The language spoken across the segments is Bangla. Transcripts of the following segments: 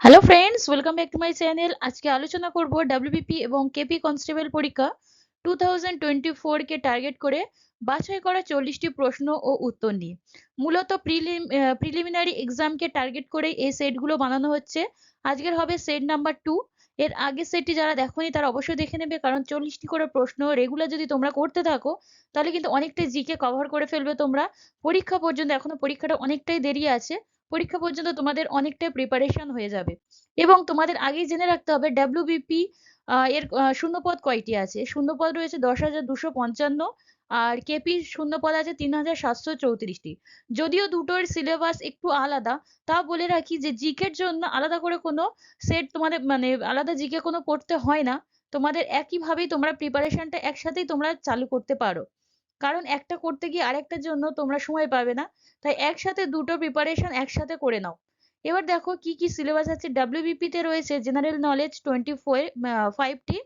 Hello friends welcome back to my channel আজকে আলোচনা করব ডাব্লিউবিপি এবং কেপি কনস্টেবল পরীক্ষা টু থাউজেন্ড টোয়েন্টি কে টার্গেট করে বাছাই করা চল্লিশটি প্রশ্ন ও উত্তর নিয়ে। মূলত প্রিলিম প্রিলিমিনারি এক্সামকে টার্গেট করে এই সেটগুলো বানানো হচ্ছে। আজকের হবে সেট নাম্বার টু এর আগের সেটটি যারা দেখোনি তারা অবশ্যই দেখে নেবে কারণ চল্লিশটি করে প্রশ্ন রেগুলার যদি তোমরা করতে থাকো, তাহলে কিন্তু অনেকটাই জিকে কভার করে ফেলবে তোমরা। পরীক্ষা পর্যন্ত এখনও পরীক্ষাটা অনেকটাই দেরি আছে। পরীক্ষা পর্যন্ত তোমাদের অনেকটাই প্রিপারেশন হয়ে যাবে। এবং তোমাদের আগেই জেনে রাখতে হবে ডাব্লিউবিপি এর শূন্যপদ কয়টি আছে? শূন্যপদ রয়েছে দশ হাজার দুশো পঞ্চান্ন, আর কেপি শূন্যপদ আছে তিন হাজার সাতশো চৌত্রিশটি। যদিও দুটোর সিলেবাস একটু আলাদা তা বলে রাখি যে জিকের জন্য আলাদা করে কোনো সেট তোমাদের মানে আলাদা জিকে কোনো পড়তে হয় না। তোমাদের একইভাবেই তোমরা প্রিপারেশনটা একসাথেই তোমরা চালু করতে পারো। কারণ একটা করতে গিয়ে আরেকটার জন্য তোমরা সময় পাবে না। তাই একসাথে দুটো প্রিপারেশন একসাথে করে নাও। এবার দেখো কি কি সিলেবাস আছে। তে রয়েছে জেনারেল নলেজ টোয়েন্টি ফোর ফাইভটি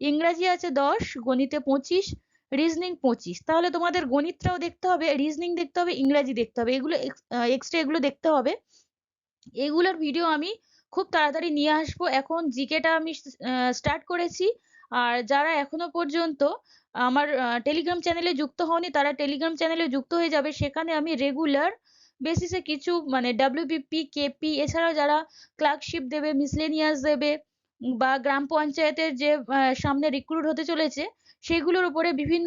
ইংরাজি আছে দশ, গণিতে পঁচিশ রিজনিং পঁচিশ। তাহলে তোমাদের গণিতটাও দেখতে হবে রিজনিং দেখতে হবে, ইংরাজি দেখতে হবে। এগুলো এক্সট্রা এগুলো দেখতে হবে। এগুলোর ভিডিও আমি খুব তাড়াতাড়ি নিয়ে আসব। এখন জিকেটা আমি স্টার্ট করেছি। আর যারা এখনও পর্যন্ত আমার টেলিগ্রাম চ্যানেলে যুক্ত হওনি, তারা টেলিগ্রাম চ্যানেলে যুক্ত হয়ে যাবে। সেখানে আমি রেগুলার বেসিসে কিছু মানে ডাব্লিউবিপি কেপি এছাড়াও যারা ক্লার্কশিপ দেবে মিসলেনিয়াস দেবে, বা গ্রাম পঞ্চায়েতের যে সামনে রিক্রুট হতে চলেছে, সেগুলোর উপরে বিভিন্ন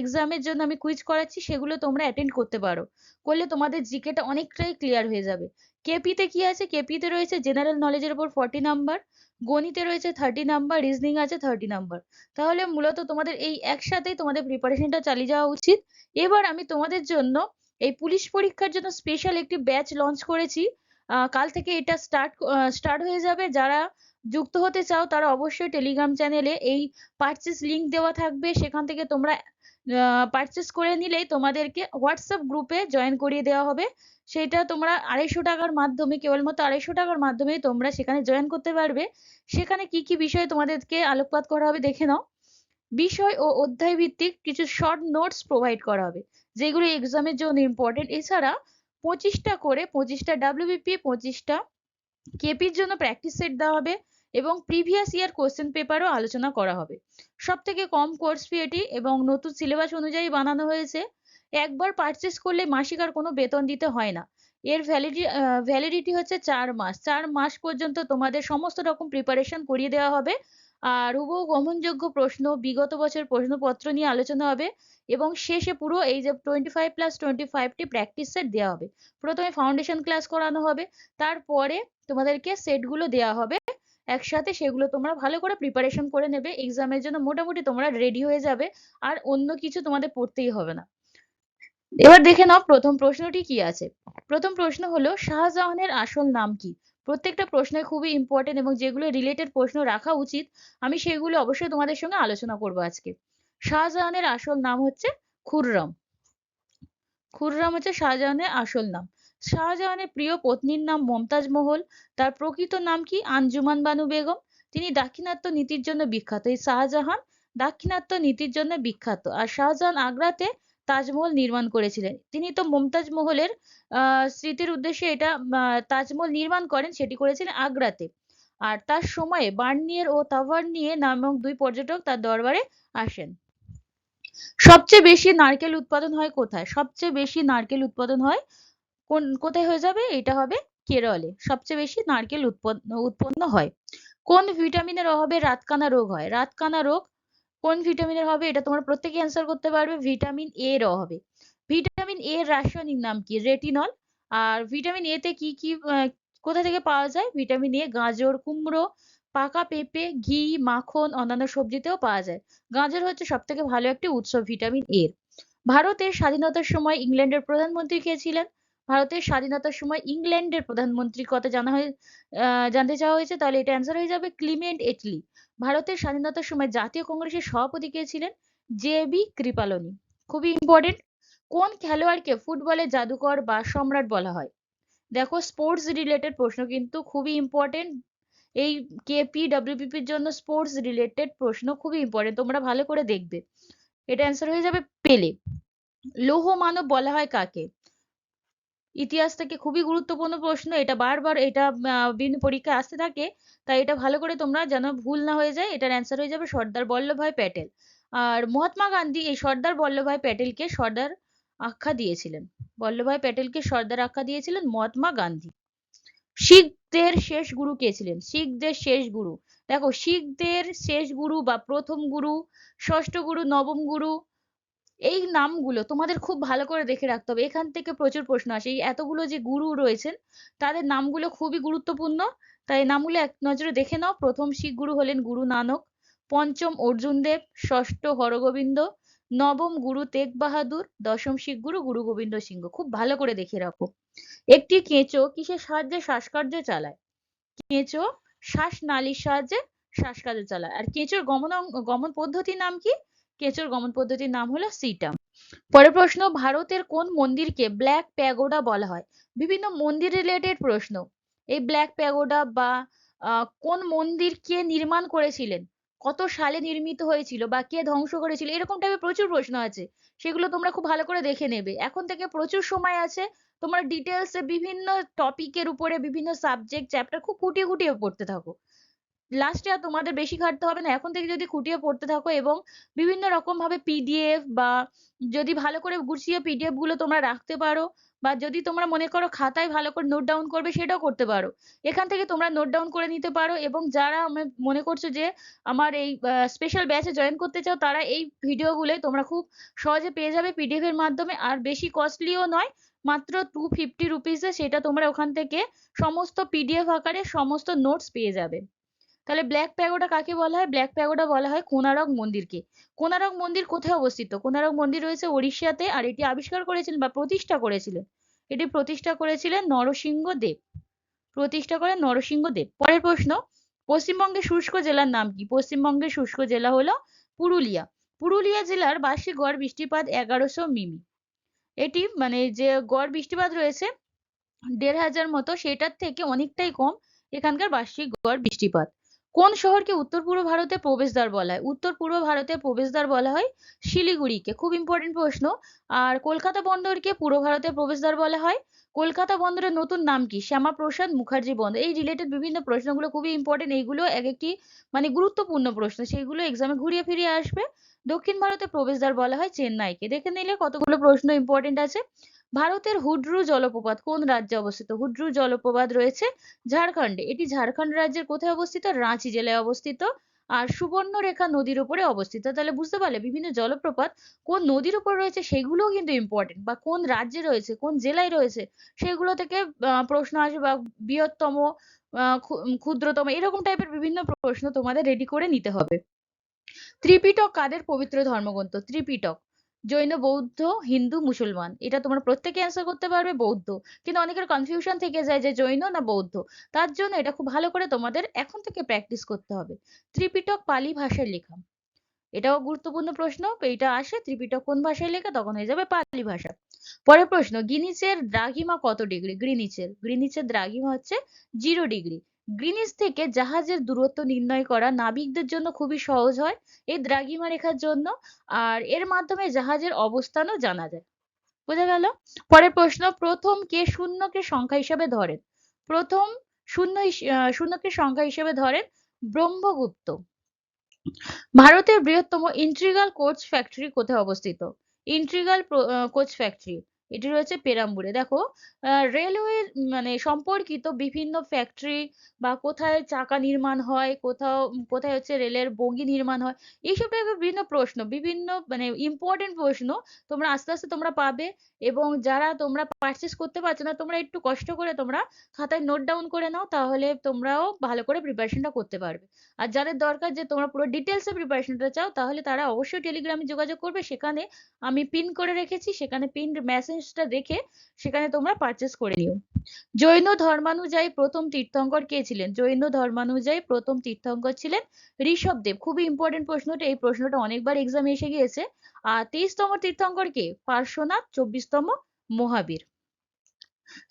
এক্সামের জন্য আমি কুইজ করাচ্ছি, সেগুলো তোমরা অ্যাটেন্ড করতে পারো। করলে তোমাদের জিকেটা অনেকটাই ক্লিয়ার হয়ে যাবে। কেপিতে কি আছে? কেপিতে রয়েছে জেনারেল নলেজের উপর ফর্টি নাম্বার গণিতে রয়েছে থার্টি নাম্বার রিজনিং আছে থার্টি নাম্বার তাহলে মূলত তোমাদের এই একসাথেই তোমাদের প্রিপারেশনটা চালিয়ে যাওয়া উচিত। এবার আমি তোমাদের জন্য এই পুলিশ পরীক্ষার জন্য স্পেশাল একটি ব্যাচ লঞ্চ করেছি। কাল থেকে এটা স্টার্ট স্টার্ট হয়ে যাবে। যারা যুক্ত হতে চাও, তারা অবশ্যই টেলিগ্রাম চ্যানেলে এই পারচেস লিংক দেওয়া থাকবে। সেখান থেকে তোমরা পারচেস করে নিলেই তোমাদেরকে হোয়াটসঅ্যাপ গ্রুপে জয়েন করিয়ে দেওয়া হবে। সেটা তোমরা আড়াইশো টাকার মাধ্যমে, কেবলমাত্র আড়াইশো টাকার মাধ্যমে তোমরা সেখানে জয়েন করতে পারবে। সেখানে কি কি বিষয়ে তোমাদেরকে আলোকপাত করা হবে দেখে নাও। বিষয় ও অধ্যায় ভিত্তিক কিছু শর্ট নোটস প্রোভাইড করা হবে, যেগুলো এক্সামের জন্য ইম্পর্টেন্ট এছাড়া পঁচিশটা করে, পঁচিশটা ডাব্লিউবিপি পঁচিশটা কেপির জন্য প্র্যাকটিস সেট দেওয়া হবে। এবং প্রিভিয়াস ইয়ার কোশ্চেন পেপারও আলোচনা করা হবে। সব থেকে কম কোর্স ফি এটি এবং নতুন সিলেবাস অনুযায়ী বানানো হয়েছে। একবার পারচেস করলে মাসিক আর কোনো বেতন দিতে হয় না। এর ভ্যালিডি ভ্যালিডিটি হচ্ছে চার মাস। চার মাস পর্যন্ত তোমাদের সমস্ত রকম প্রিপারেশন করিয়ে দেওয়া হবে। আর হুবহু গ্রহণযোগ্য প্রশ্ন, বিগত বছর প্রশ্নপত্র নিয়ে আলোচনা হবে এবং শেষে পুরো এই যে টোয়েন্টি ফাইভ প্লাস টোয়েন্টি ফাইভটি প্র্যাকটিস সেট দেওয়া হবে। প্রথমে ফাউন্ডেশন ক্লাস করানো হবে। তারপরে তোমাদেরকে সেটগুলো দেওয়া হবে। একসাথে সেগুলো তোমরা ভালো করে প্রিপারেশন করে নেবে। এক্সামের জন্য মোটামুটি তোমরা রেডি হয়ে যাবে, আর অন্য কিছু তোমাদের পড়তেই হবে না। এবার দেখে নাও প্রথম প্রশ্নটি কি আছে? প্রথম প্রশ্ন হলো, শাহজাহানের আসল নাম কি? প্রত্যেকটা প্রশ্ন খুবই ইম্পর্টেন্ট এবং যেগুলো রিলেটেড প্রশ্ন রাখা উচিত, আমি সেগুলো অবশ্যই তোমাদের সঙ্গে আলোচনা করব আজকে। শাহজাহানের আসল নাম হচ্ছে খুররম। খুররম হচ্ছে শাহজাহানের আসল নাম। শাহজাহানের প্রিয় পত্নীর নাম মমতাজ মহল। তার প্রকৃত নাম কি? আঞ্জুমান বানু বেগম। তিনি দাক্ষিণাত্য নীতির জন্য বিখ্যাত। এই শাহজাহান দাক্ষিণাত্য নীতির জন্য বিখ্যাত। আর শাহজাহান আগ্রাতে তাজমহল নির্মাণ করেছিলেন। তিনি তো মমতাজ মহলের আহ স্মৃতির উদ্দেশ্যে এটা তাজমহল নির্মাণ করেন, সেটি করেছিলেন আগ্রাতে। আর তার সময়ে বার্নিয়ার ও তাভার্নিয়ে নামক দুই পর্যটক তার দরবারে আসেন। সবচেয়ে বেশি নারকেল উৎপাদন হয় কোথায়? সবচেয়ে বেশি নারকেল উৎপাদন হয় কোন, কোথায় হয়ে যাবে? এটা হবে কেরলে। সবচেয়ে বেশি নারকেল উৎপন্ন উৎপন্ন হয়। কোন ভিটামিনের অভাবে রাতকানা রোগ হয়? রাতকানা রোগ কোন ভিটামিনের হবে? এটা তোমরা প্রত্যেকে অ্যান্সার করতে পারবে। ভিটামিন এ এর অভাবে। ভিটামিন এ এর রাসায়নিক নাম কি? রেটিনল। আর ভিটামিন এ তে কি কি কোথা থেকে পাওয়া যায়? ভিটামিন এ গাজর, কুমড়ো, পাকা পেঁপে, ঘি, মাখন, অন্যান্য সবজিতেও পাওয়া যায়। গাজর হচ্ছে সব থেকে ভালো একটি উৎস ভিটামিন এর। ভারতের স্বাধীনতার সময় ইংল্যান্ডের প্রধানমন্ত্রী কে ছিলেন? ভারতের স্বাধীনতার সময় ইংল্যান্ডের প্রধানমন্ত্রীর কথা জানা হয় জানতে চাওয়া হয়েছে, তাহলে এটা অ্যান্সার হয়ে যাবে ক্লিমেন্ট এটলি ভারতের স্বাধীনতার সময় জাতীয় কংগ্রেসের সভাপতি কে ছিলেন? J B Kripalani. খুবই ইম্পর্টেন্ট কোন খেলোয়াড়কে ফুটবলের জাদুকর বা সম্রাট বলা হয়? দেখো স্পোর্টস রিলেটেড প্রশ্ন কিন্তু খুবই ইম্পর্টেন্ট এই কেপি ডাব্লিউপিপির জন্য স্পোর্টস রিলেটেড প্রশ্ন খুবই ইম্পর্টেন্ট তোমরা ভালো করে দেখবে। এটা অ্যান্সার হয়ে যাবে পেলে লৌহ মানব বলা হয় কাকে? ইতিহাস থেকে খুবই গুরুত্বপূর্ণ প্রশ্ন, এটা বারবার, এটা বিভিন্ন পরীক্ষায় আসতে থাকে, তাই এটা ভালো করে তোমরা যেন ভুল না হয়ে যায়, এটার অ্যান্সার হয়ে যাবে সর্দার বল্লভভাই প্যাটেল। আর মহাত্মা গান্ধী এই সর্দার বল্লভভাই প্যাটেলকে সর্দার আখ্যা দিয়েছিলেন। বল্লভভাই প্যাটেলকে সর্দার আখ্যা দিয়েছিলেন মহাত্মা গান্ধী। শিখদের শেষ গুরু কে ছিলেন? শিখদের শেষ গুরু। দেখো, শিখদের শেষ গুরু বা প্রথম গুরু, ষষ্ঠ গুরু, নবম গুরু এই নামগুলো তোমাদের খুব ভালো করে দেখে রাখতে হবে। এখান থেকে প্রচুর প্রশ্ন আসে। এই এতগুলো যে গুরু রয়েছেন, তাদের নামগুলো খুবই গুরুত্বপূর্ণ। তাই নামগুলো এক নজরে দেখে নাও। প্রথম শিখ গুরু হলেন গুরু নানক, পঞ্চম অর্জুন দেব, ষষ্ঠ হরগোবিন্দ, নবম গুরু তেগ বাহাদুর, দশম শিখ গুরু গুরু গোবিন্দ সিংহ। খুব ভালো করে দেখে রাখো। একটি কেঁচো কিসের সাহায্যে শ্বাসকার্য চালায়? কেঁচো শ্বাসনালীর সাহায্যে শ্বাসকার্য চালায়। আর কেঁচোর গমন গমন পদ্ধতির নাম কি? কেঁচোর গমন পদ্ধতির নাম হলো সিটাম। পরের প্রশ্ন, ভারতের কোন মন্দিরকে ব্ল্যাক প্যাগোডা বলা হয়? বিভিন্ন মন্দির রিলেটেড প্রশ্ন। এই ব্ল্যাক প্যাগোডা বা কোন মন্দির কে নির্মাণ করেছিলেন? কত সালে নির্মিত হয়েছিল বা কে ধ্বংস করেছিল? এরকম টাইপের প্রচুর প্রশ্ন আছে। সেগুলো তোমরা খুব ভালো করে দেখে নেবে। এখন থেকে প্রচুর সময় আছে। তোমরা ডিটেলসে বিভিন্ন টপিকের উপরে বিভিন্ন সাবজেক্ট চ্যাপ্টার খুব খুঁটিয়ে খুঁটিয়ে পড়তে থাকো। লাস্টে আর তোমাদের বেশি খাটতে হবে না। এখন থেকে যদি খুঁটিয়ে পড়তে থাকো এবং বিভিন্ন রকম ভাবে পিডিএফ বা যদি ভালো করে গুছিয়ে পিডিএফগুলো তোমরা রাখতে পারো বা যদি তোমরা মনে করো খাতায় ভালো করে নোট ডাউন করবে সেটাও করতে পারো। এখান থেকে তোমরা নোট ডাউন করে নিতে পারো এবং যারা মনে করছ যে আমার এই স্পেশাল ব্যাচে জয়েন করতে চাও, তারা এই ভিডিওগুলোই তোমরা খুব সহজে পেয়ে যাবে পিডিএফ এর মাধ্যমে। আর বেশি কস্টলিও নয়, মাত্র টু ফিফটি রুপিসে সেটা তোমরা ওখান থেকে সমস্ত পিডিএফ আকারে সমস্ত নোটস পেয়ে যাবে। তাহলে ব্ল্যাক প্যাগোডা কাকে বলা হয়? ব্ল্যাক প্যাগোডা বলা হয় কোনারক মন্দিরকে। কোনারক মন্দির কোথায় অবস্থিত? কোনারক মন্দির রয়েছে ওড়িশাতে আর এটি আবিষ্কার করেছিলেন বা প্রতিষ্ঠা করেছিলেন। এটি প্রতিষ্ঠা করেছিলেন নরসিংহ দেব। প্রতিষ্ঠা করেন নরসিংহ দেব। পরের প্রশ্ন, পশ্চিমবঙ্গের শুষ্ক জেলার নাম কি? পশ্চিমবঙ্গের শুষ্ক জেলা হলো পুরুলিয়া। পুরুলিয়া জেলার বার্ষিক গড় বৃষ্টিপাত এগারোশো মিমি। এটি মানে যে গড় বৃষ্টিপাত রয়েছে, দেড় হাজার মতো, সেটার থেকে অনেকটাই কম এখানকার বার্ষিক গড় বৃষ্টিপাত। কোন শহরকে উত্তর পূর্ব ভারতের প্রবেশদ্বার বলা হয়? উত্তর পূর্ব ভারতের প্রবেশদ্বার বলা হয় শিলিগুড়িকে। খুব ইম্পর্টেন্ট প্রশ্ন। আর কলকাতা বন্দরকে পূর্ব ভারতের প্রবেশদ্বার বলা হয়। কলকাতা বন্দরের নতুন নাম কি? শ্যামাপ্রসাদ মুখার্জি বন্দর এই রিলেটেড বিভিন্ন প্রশ্নগুলো খুবই ইম্পর্টেন্ট এইগুলো এক একটি মানে গুরুত্বপূর্ণ প্রশ্ন। সেইগুলো এক্সামে ঘুরিয়ে ফিরিয়ে আসবে। দক্ষিণ ভারতের প্রবেশদ্বার বলা হয় চেন্নাইকে। দেখে নিলে কতগুলো প্রশ্ন ইম্পর্টেন্ট আছে। ভারতের হুড্রু জলপ্রপাত, কোন রাজ্যে অবস্থিত? হুড্রু জলপ্রপাত রয়েছে ঝাড়খণ্ডে। এটি ঝাড়খণ্ড রাজ্যের কোথায় অবস্থিত? রাঁচি জেলায় অবস্থিত। আর সুবর্ণরেখা নদীর উপরে অবস্থিত। তাহলে বুঝতে পারলে বিভিন্ন জলপ্রপাত কোন নদীর উপর রয়েছে সেগুলোও কিন্তু ইম্পর্টেন্ট বা কোন রাজ্যে রয়েছে, কোন জেলায় রয়েছে সেগুলো থেকে প্রশ্ন আসবে বা বৃহত্তম ক্ষুদ্রতম এরকম টাইপের বিভিন্ন প্রশ্ন তোমাদের রেডি করে নিতে হবে। ত্রিপিটক কাদের পবিত্র ধর্মগ্রন্থ? ত্রিপিটক। জৈন, বৌদ্ধ, হিন্দু, মুসলমান। এটা তোমরা প্রত্যেকে অ্যান্সার করতে পারবে বৌদ্ধ। কিন্তু অনেকের কনফিউশন থেকে যায় যে জৈন না বৌদ্ধ। তার জন্য এটা খুব ভালো করে তোমাদের এখন থেকে প্র্যাকটিস করতে হবে। ত্রিপিটক পালি ভাষায় লেখা। এটাও গুরুত্বপূর্ণ প্রশ্ন, এইটা আসে ত্রিপিটক কোন ভাষায় লেখা, তখন হয়ে যাবে পালি ভাষা। পরের প্রশ্ন গিনিচের দ্রাঘিমা কত ডিগ্রি গ্রিনিচের গ্রিনিচের দ্রাঘিমা হচ্ছে জিরো ডিগ্রি গ্রিনিচ থেকে জাহাজের দূরত্ব নির্ণয় করা নাবিকদের জন্য খুবই সহজ হয়, এই দ্রাঘিমা রেখার জন্য, আর এর মাধ্যমে জাহাজের অবস্থানও জানা যায়। বোঝা গেল? পরের প্রশ্ন, প্রথম কে শূন্যকে সংখ্যা হিসেবে ধরেন? প্রথম শূন্য শূন্যকে সংখ্যা হিসেবে ধরেন ব্রহ্মগুপ্ত। ভারতের বৃহত্তম ইন্ট্রিগাল কোচ ফ্যাক্টরি কোথায় অবস্থিত? Integral coach factory. এটি রয়েছে পেরাম্বুরে। দেখো রেলওয়ে মানে সম্পর্কিত বিভিন্ন ফ্যাক্টরি বা কোথায় চাকা নির্মাণ হয়, কোথাও কোথায় হচ্ছে রেলের বগি নির্মাণ হয়, এইসব টাইপের বিভিন্ন প্রশ্ন, বিভিন্ন মানে ইম্পর্টেন্ট প্রশ্ন তোমরা আস্তে আস্তে তোমরা পাবে এবং যারা তোমরা পারচেস করতে পারছ না, তোমরা একটু কষ্ট করে তোমরা খাতায় নোট ডাউন করে নাও, তাহলে তোমরাও ভালো করে প্রিপারেশনটা করতে পারবে। আর যাদের দরকার যে তোমরা পুরো ডিটেলসে প্রিপারেশনটা চাও, তাহলে তারা অবশ্যই টেলিগ্রামে যোগাযোগ করবে। সেখানে আমি পিন করে রেখেছি, সেখানে পিন মেসেজটা দেখে সেখানে তোমরা পারচেস করে নিও। জৈন ধর্মানুযায়ী প্রথম তীর্থঙ্কর কে ছিলেন? জৈন ধর্মানুযায়ী প্রথম তীর্থঙ্কর ছিলেন ঋষভদেব খুবই ইম্পর্টেন্ট প্রশ্নটা, এই প্রশ্নটা অনেকবার এক্সামে এসে গিয়েছে। আর তেইশতম তীর্থঙ্কর কে? পার্শ্বনাথ, চব্বিশতম মহাবীর।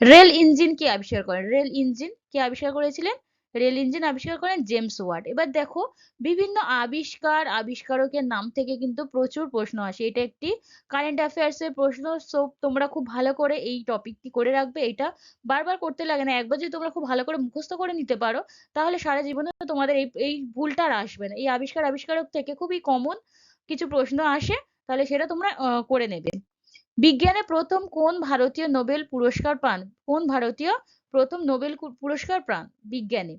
রেল ইঞ্জিন কে আবিষ্কার করেন? রেল ইঞ্জিন কে আবিষ্কার করেছিলেন? রেল ইঞ্জিন আবিষ্কার করেন জেমস ওয়াট। এবার দেখো, বিভিন্ন আবিষ্কার, আবিষ্কারকের নাম থেকে কিন্তু প্রচুর প্রশ্ন আসে। এটা একটি কারেন্ট অ্যাফেয়ার্স এর প্রশ্ন সো তোমরা খুব ভালো করে এই টপিকটি করে রাখবে। এটা বারবার করতে লাগে না, একবার যদি তোমরা খুব ভালো করে মুখস্থ করে নিতে পারো, তাহলে সারা জীবনে তোমাদের এই এই ভুলটা আর আসবে না। এই আবিষ্কার, আবিষ্কারক থেকে খুবই কমন কিছু প্রশ্ন আসে, তাহলে সেটা তোমরা করে নেবে। বিজ্ঞানে প্রথম কোন ভারতীয় নোবেল পুরস্কার পান? কোন ভারতীয় প্রথম নোবেল পুরস্কার পান বিজ্ঞানে।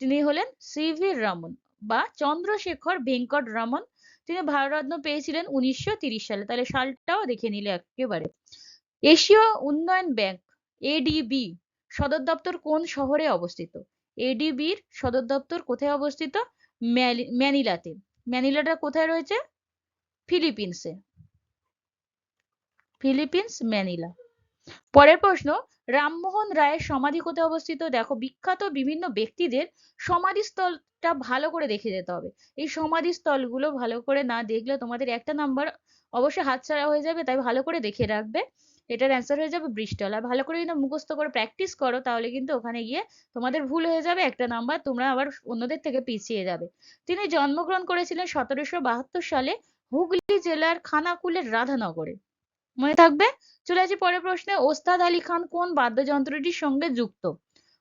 তিনি হলেন সিভি রমন বা চন্দ্রশেখর ভেঙ্কট রমন। তিনি ভারতরত্ন পেয়েছিলেন উনিশশো সালে। তাহলে সালটাও দেখে নিলে একেবারে। এশীয় উন্নয়ন ব্যাংক এডিবি সদর দপ্তর কোন শহরে অবস্থিত? এডিবির সদর দপ্তর কোথায় অবস্থিত? ম্যানিলাতে। ম্যানিলাটা কোথায় রয়েছে? ফিলিপিন্সে। Philippines, Manila. পরের প্রশ্ন, রামমোহন রায়ের সমাধি কোথায় অবস্থিত? দেখো, বিখ্যাত বিভিন্ন ব্যক্তিদের সমাধিস্থলটা ভালো করে দেখে যেতে হবে। এই সমাধিস্থলগুলো ভালো করে না দেখলে তোমাদের একটা নাম্বার অবশ্যই হাতছাড়া হয়ে যাবে, তাই ভালো করে দেখে রাখবে। এটার অ্যান্সার হয়ে যাবে ব্রিস্টল আর ভালো করে যদি মুখস্থ করে প্র্যাকটিস করো, তাহলে কিন্তু ওখানে গিয়ে তোমাদের ভুল হয়ে যাবে, একটা নাম্বার তোমরা আবার অন্যদের থেকে পিছিয়ে যাবে। তিনি জন্মগ্রহণ করেছিলেন সতেরোশো বাহাত্তর সালে হুগলি জেলার খানাকুলের রাধানগরে। মনে থাকবে? চলে আসি পরের প্রশ্নে। ওস্তাদ আলী খান কোন বাদ্যযন্ত্রটির সঙ্গে যুক্ত?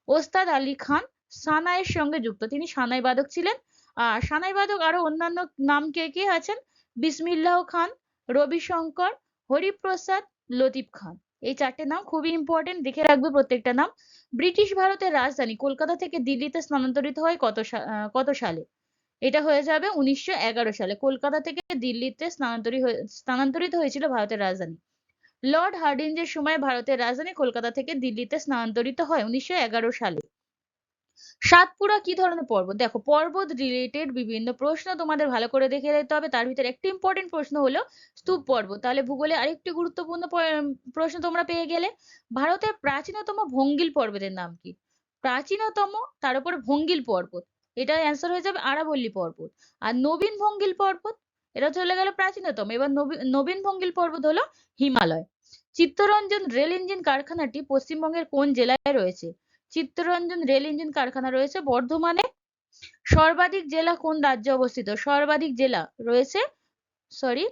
ওস্তাদ আলী খান সানাইয়ের সঙ্গে যুক্ত। তিনি সানাই বাদক ছিলেন। আর সানাই বাদক আরও অন্যান্য নাম কে কে আছেন? বিসমিল্লাহ খান রবি শঙ্কর হরিপ্রসাদ, লতিফ খান। এই চারটে নাম খুবই ইম্পর্টেন্ট দেখে রাখবে প্রত্যেকটা নাম। ব্রিটিশ ভারতের রাজধানী কলকাতা থেকে দিল্লিতে স্থানান্তরিত হয় কত কত সালে? এটা হয়ে যাবে উনিশশো এগারো সালে। কলকাতা থেকে দিল্লিতে স্থানান্তরিত স্থানান্তরিত হয়েছিল ভারতের রাজধানী। লর্ড হার্ডিঞ্জের সময় ভারতের রাজধানী কলকাতা থেকে দিল্লিতে স্থানান্তরিত হয় উনিশশো এগারো সালে। সাতপুরা কি ধরনের পর্বত? দেখো, পর্বত রিলেটেড বিভিন্ন প্রশ্ন তোমাদের ভালো করে দেখে নিতে হবে। তার ভিতরে একটি ইম্পর্টেন্ট প্রশ্ন হলো স্তূপ পর্বত। তাহলে ভূগোলে আরেকটি গুরুত্বপূর্ণ প্রশ্ন তোমরা পেয়ে গেলে। ভারতের প্রাচীনতম ভঙ্গিল পর্বতের নাম কি? প্রাচীনতম, তার উপর ভঙ্গিল পর্বত। এটার অ্যান্সার হয়ে যাবে আরাবল্লী পর্বত। আর নবীন ভঙ্গিল পর্বত এটা চলে গেল প্রাচীনতম। এবার নবী- নবীন ভঙ্গিল পর্বত হলো হিমালয়। চিত্তরঞ্জন রেল ইঞ্জিন কারখানাটি পশ্চিমবঙ্গের কোন জেলায় রয়েছে? চিত্তরঞ্জন রেল ইঞ্জিন কারখানা রয়েছে বর্ধমানে। সর্বাধিক জেলা কোন রাজ্যে অবস্থিত? সর্বাধিক জেলা রয়েছে সরি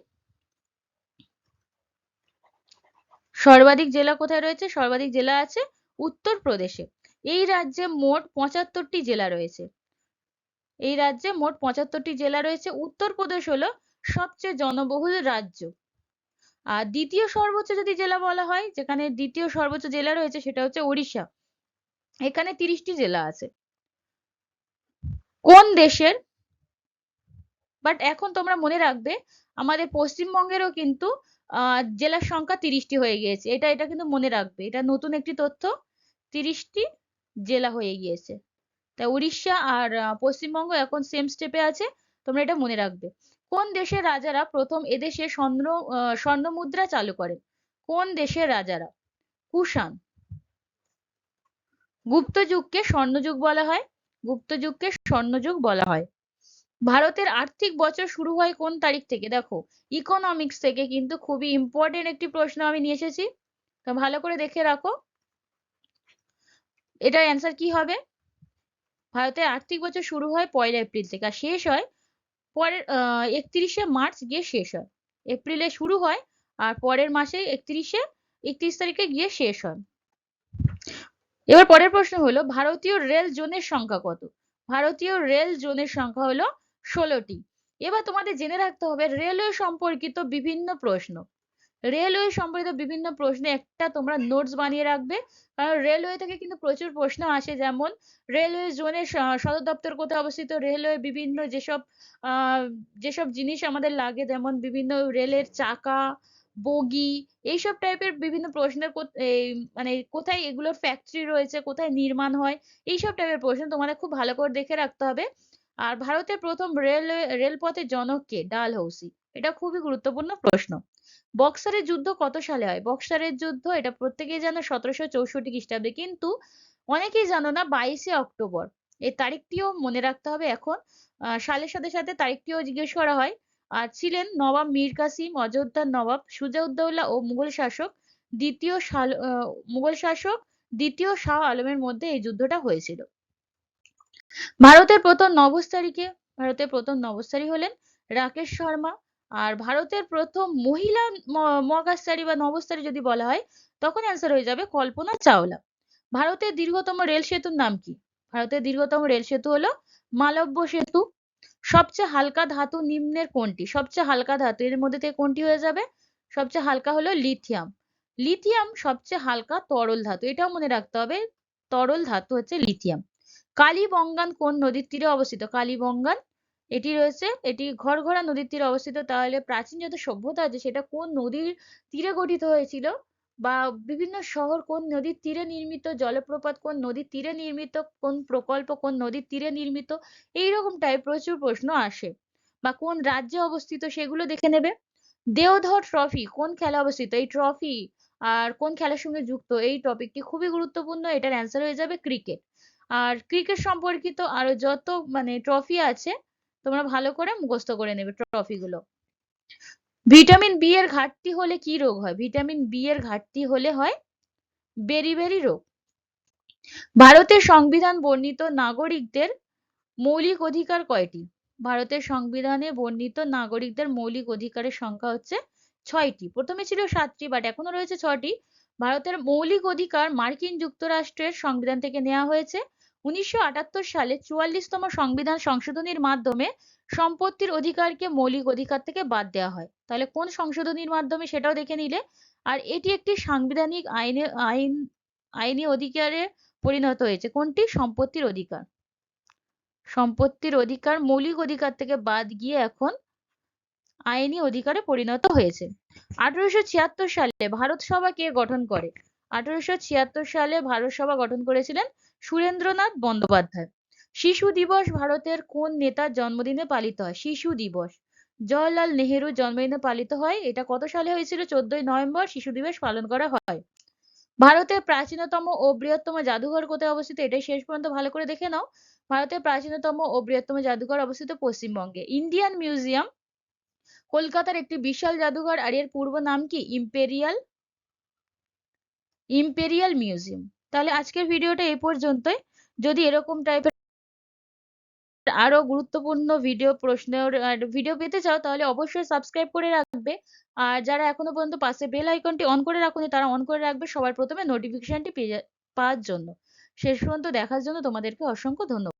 সর্বাধিক জেলা কোথায় রয়েছে? সর্বাধিক জেলা আছে উত্তরপ্রদেশে। এই রাজ্যে মোট পঁচাত্তরটি জেলা রয়েছে। এই রাজ্যে মোট পঁচাত্তরটি জেলা রয়েছে। উত্তরপ্রদেশ হলো সবচেয়ে জনবহুল রাজ্য। আর দ্বিতীয় সর্বোচ্চ যদি জেলা বলা হয়, যেখানে দ্বিতীয় সর্বোচ্চ জেলা রয়েছে সেটা হচ্ছে ওড়িশা। এখানে তিরিশটি জেলা আছে। কোন দেশের? বাট এখন তোমরা মনে রাখবে, আমাদের পশ্চিমবঙ্গেরও কিন্তু জেলার সংখ্যা তিরিশটি হয়ে গিয়েছে। এটা এটা কিন্তু মনে রাখবে। এটা নতুন একটি তথ্য। তিরিশটি জেলা হয়ে গিয়েছে। তাই উড়িষ্যা আর পশ্চিমবঙ্গ এখন সেম স্টেপে আছে। তোমরা এটা মনে রাখবে। কোন দেশের রাজারা প্রথম এদেশে স্বর্ণ স্বর্ণ মুদ্রা চালু করেন? কোন দেশের রাজারা? কুষাণ। গুপ্ত যুগকে স্বর্ণযুগ বলা হয় গুপ্ত যুগকে স্বর্ণযুগ বলা হয়। ভারতের আর্থিক বছর শুরু হয় কোন তারিখ থেকে? দেখো ইকোনমিক্স থেকে কিন্তু খুবই ইম্পর্টেন্ট একটি প্রশ্ন আমি নিয়ে এসেছি। তো ভালো করে দেখে রাখো। এটার অ্যান্সার কি হবে? ভারতের আর্থিক বছর শুরু হয় পয়লা এপ্রিল থেকে আর শেষ হয় পরের একত্রিশে মার্চ গিয়ে শেষ হয়। এপ্রিলে শুরু হয় আর পরের মাসে একত্রিশে, একত্রিশ তারিখে গিয়ে শেষ হয়। এবার পরের প্রশ্ন হলো, ভারতীয় রেল জোনের সংখ্যা কত? ভারতীয় রেল জোনের সংখ্যা হলো ষোলোটি। এবার তোমাদের জেনে রাখতে হবে, রেলওয়ে সম্পর্কিত বিভিন্ন প্রশ্ন। রেলওয়ে সম্পর্কিত বিভিন্ন প্রশ্নে একটা তোমরা নোটস বানিয়ে রাখবে। কারণ রেলওয়ে থেকে কিন্তু প্রচুর প্রশ্ন আসে, যেমন রেলওয়ে জোনের সদর দপ্তর কোথায় অবস্থিত? রেলওয়ে বিভিন্ন যেসব যেসব জিনিস আমাদের লাগে, যেমন বিভিন্ন রেলের চাকা, বগি, এইসব টাইপের বিভিন্ন প্রশ্নের মানে কোথায় এগুলোর ফ্যাক্টরি রয়েছে, কোথায় নির্মাণ হয়, এইসব টাইপের প্রশ্ন তোমাদের খুব ভালো করে দেখে রাখতে হবে। আর ভারতের প্রথম রেলওয়ে রেলপথের জনক কে? ডালহৌসি এটা খুবই গুরুত্বপূর্ণ প্রশ্ন। বক্সারের যুদ্ধ কত সালে হয়? বক্সারের যুদ্ধ এটা প্রত্যেকেই জানো সতেরোশো চৌষট্টি খ্রিস্টাব্দে, কিন্তু অনেকেই জানো না বাইশে অক্টোবর। এই তারিখটিও মনে রাখতে হবে এখন। সালের সাথে সাথে তারিখটিও জিজ্ঞেস করা হয়। আর ছিলেন নবাব মীর কাসিম, অযোধ্যার নবাব সুজাউদ্দৌলা ও মুঘল শাসক, দ্বিতীয় শাল মুঘল শাসক, দ্বিতীয় শাহ আলমের মধ্যে এই যুদ্ধটা হয়েছিল। ভারতের প্রথম নভোস্থারীকে ভারতের প্রথম নভোস্থারী হলেন রাকেশ শর্মা। আর ভারতের প্রথম মহিলা মহাকাশচারী বা নভোস্থারী যদি বলা হয়, তখন অ্যান্সার হয়ে যাবে কল্পনা চাওলা। ভারতের দীর্ঘতম রেল সেতুর নাম কি? ভারতের দীর্ঘতম রেল সেতু হলো মালব্য সেতু। সবচেয়ে হালকা ধাতু নিম্নের কোনটি? সবচেয়ে হালকা ধাতু এর মধ্যে থেকে কোনটি হয়ে যাবে? সবচেয়ে হালকা হলো লিথিয়াম। লিথিয়াম সবচেয়ে হালকা তরল ধাতু। এটাও মনে রাখতে হবে, তরল ধাতু হচ্ছে লিথিয়াম। কালীবঙ্গান কোন নদীর তীরে অবস্থিত? কালীবঙ্গান এটি রয়েছে, এটি ঘরঘরা নদীর তীরে অবস্থিত। তাহলে প্রাচীন যত সভ্যতা আছে, সেটা কোন নদীর তীরে গঠিত হয়েছিল? বা বিভিন্ন শহর কোন নদীর তীরে নির্মিত? জলপ্রপাত কোন নদীর তীরে নির্মিত? কোন প্রকল্প কোন নদীর তীরে নির্মিত? এইরকম টাইপ প্রচুর প্রশ্ন আসে। বা কোন রাজ্যে অবস্থিত সেগুলো দেখে নেবে। দেওধর ট্রফি কোন খেলা অবস্থিত? এই ট্রফি আর কোন খেলার সঙ্গে যুক্ত? এই টপিকটি খুবই গুরুত্বপূর্ণ। এটার অ্যান্সার হয়ে যাবে ক্রিকেট আর ক্রিকেট সম্পর্কিত আরও যত মানে ট্রফি আছে তোমরা ভালো করে মুখস্থ করে নেবে ট্রফি গুলো। ভিটামিন বি এর ঘাটতি হলে কি রোগ হয়? ভিটামিন বি এর ঘাটতি হলে হয় বেরিবেরি রোগ। ভারতের সংবিধান বর্ণিত নাগরিকদের মৌলিক অধিকার কয়টি? ভারতের সংবিধানে বর্ণিত নাগরিকদের মৌলিক অধিকারের সংখ্যা হচ্ছে ছয়টি। প্রথমে ছিল সাতটি বাট এখনও রয়েছে ছটি ভারতের মৌলিক অধিকার মার্কিন যুক্তরাষ্ট্রের সংবিধান থেকে নেওয়া হয়েছে। উনিশশো আটাত্তর সালে চুয়াল্লিশতম সংবিধান সংশোধনীর মাধ্যমে সম্পত্তির অধিকারকে মৌলিক অধিকার থেকে বাদ দেওয়া হয়। তাহলে কোন সংশোধনীর মাধ্যমে সেটাও দেখে নিলে? আর এটি একটি সাংবিধানিক আইনে, আইন, আইনি অধিকারে পরিণত হয়েছে। কোনটি? সম্পত্তির অধিকার। সম্পত্তির অধিকার মৌলিক অধিকার থেকে বাদ গিয়ে এখন আইনি অধিকারে পরিণত হয়েছে। আঠারোশো ছিয়াত্তর সালে ভারত সভা কে গঠন করে? আঠারোশো ছিয়াত্তর সালে ভারত সভা গঠন করেছিলেন সুরেন্দ্রনাথ বন্দ্যোপাধ্যায়। শিশু দিবস ভারতের কোন নেতার জন্মদিনে পালিত হয়? শিশু দিবস। জওহরলাল নেহেরুর জন্মদিনে পালিত হয়। এটা কত সালে হয়েছিল? চোদ্দই নভেম্বর শিশু দিবস পালন করা হয়। ভারতের প্রাচীনতম ও বৃহত্তম জাদুঘর কোথায় অবস্থিত? এটাই শেষ পর্যন্ত ভালো করে দেখে নাও। ভারতের প্রাচীনতম ও বৃহত্তম জাদুঘর অবস্থিত পশ্চিমবঙ্গে। ইন্ডিয়ান মিউজিয়াম, কলকাতার একটি বিশাল জাদুঘর, আর এর পূর্ব নাম কি? Imperial imperial museum. তাহলে আজকের ভিডিওটা এই পর্যন্তই। যদি এরকম টাইপের আরও গুরুত্বপূর্ণ ভিডিও প্রশ্নের ভিডিও পেতে চাও, তাহলে অবশ্যই সাবস্ক্রাইব করে রাখবে। আর যারা এখনও পর্যন্ত পাশে বেল আইকনটি অন করে রাখুন, তারা অন করে রাখবে সবার প্রথমে নোটিফিকেশনটি পেয়ে পাওয়ার জন্য। শেষ পর্যন্ত দেখার জন্য তোমাদেরকে অসংখ্য ধন্যবাদ।